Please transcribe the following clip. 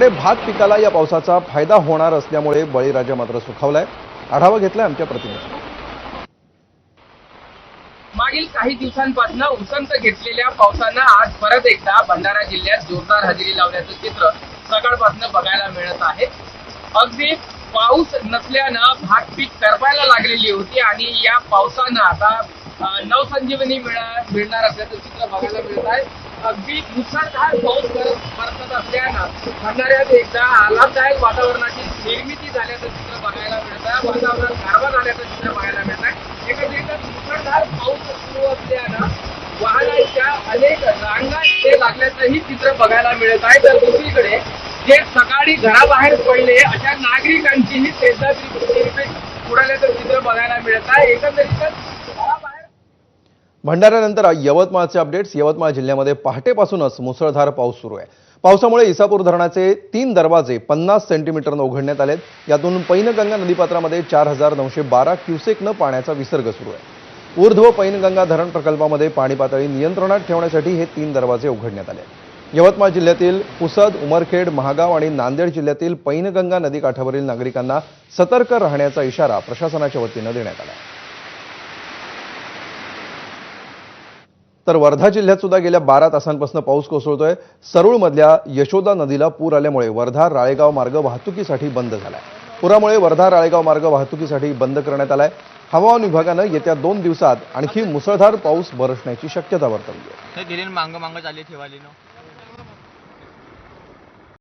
दुसरीकडे भात पिकाला या पावसाचा फायदा होणार असल्यामुळे बळीराजा मात्र सुखावलाय. आढावा घेतलाय आमच्या प्रतिनिधी. मागील काही दिवसांपासून उसंत घेतलेल्या पावसानं आज परत एकदा भंडारा जिल्ह्यात जोरदार हजेरी लावल्याचं चित्र सकाळपासून बघायला मिळत आहे. अगदी पाऊस नसल्यानं भात पीक करपायला लागलेली होती आणि या पावसानं आता नवसंजीवनी मिळणार असल्याचं चित्र बघायला मिळत आहे. अगदी मुसळधार पाऊस बरसत असल्यानं भंडाऱ्यात एकदा आल्हाददायक वातावरणाची निर्मिती झाल्याचं चित्र बघायला मिळत. आहे वातावरण गारवा झाल्याचं चित्र बघायला मिळत. आहे एकंदरीतच मुसळधार पाऊस सुरू असल्यानं वाहनांच्या अनेक रांगा इथे लागल्याचंही चित्र बघायला मिळत आहे. तर दुसरीकडे जे सकाळी घराबाहेर पडले अशा नागरिकांचीही शेजारी उडाल्याचं चित्र बघायला मिळत आहे. एकंदरीतच भंडाऱ्यानंतर यवतमाळचे अपडेट्स यवतमाळ जिल्ह्यामध्ये पहाटेपासूनच मुसळधार पाऊस सुरू आहे. पावसामुळे इसापूर धरणाचे तीन दरवाजे पन्नास सेंटीमीटरनं उघडण्यात आलेत. यातून पैनगंगा नदीपात्रामध्ये चार हजार नऊशे बारा क्युसेकनं पाण्याचा विसर्ग सुरू आहे. ऊर्ध्व पैनगंगा धरण प्रकल्पामध्ये पाणी पातळी नियंत्रणात ठेवण्यासाठी हे तीन दरवाजे उघडण्यात आले. यवतमाळ जिल्ह्यातील पुसद उमरखेड महागाव आणि नांदेड जिल्ह्यातील पैनगंगा नदीकाठावरील नागरिकांना सतर्क राहण्याचा इशारा प्रशासनाच्या वतीनं देण्यात आला आहे. तर वर्धा जिल्ह्यात सुद्धा गेल्या बारा तासांपासून पाऊस कोसळतोय. सरूळमधल्या यशोदा नदीला पूर आल्यामुळे वर्धा राळेगाव मार्ग वाहतुकीसाठी बंद झालाय. पुरामुळे वर्धा राळेगाव मार्ग वाहतुकीसाठी बंद करण्यात आलाय. हवामान विभागानं येत्या दोन दिवसात आणखी मुसळधार पाऊस बरसण्याची शक्यता वर्तवली आहे.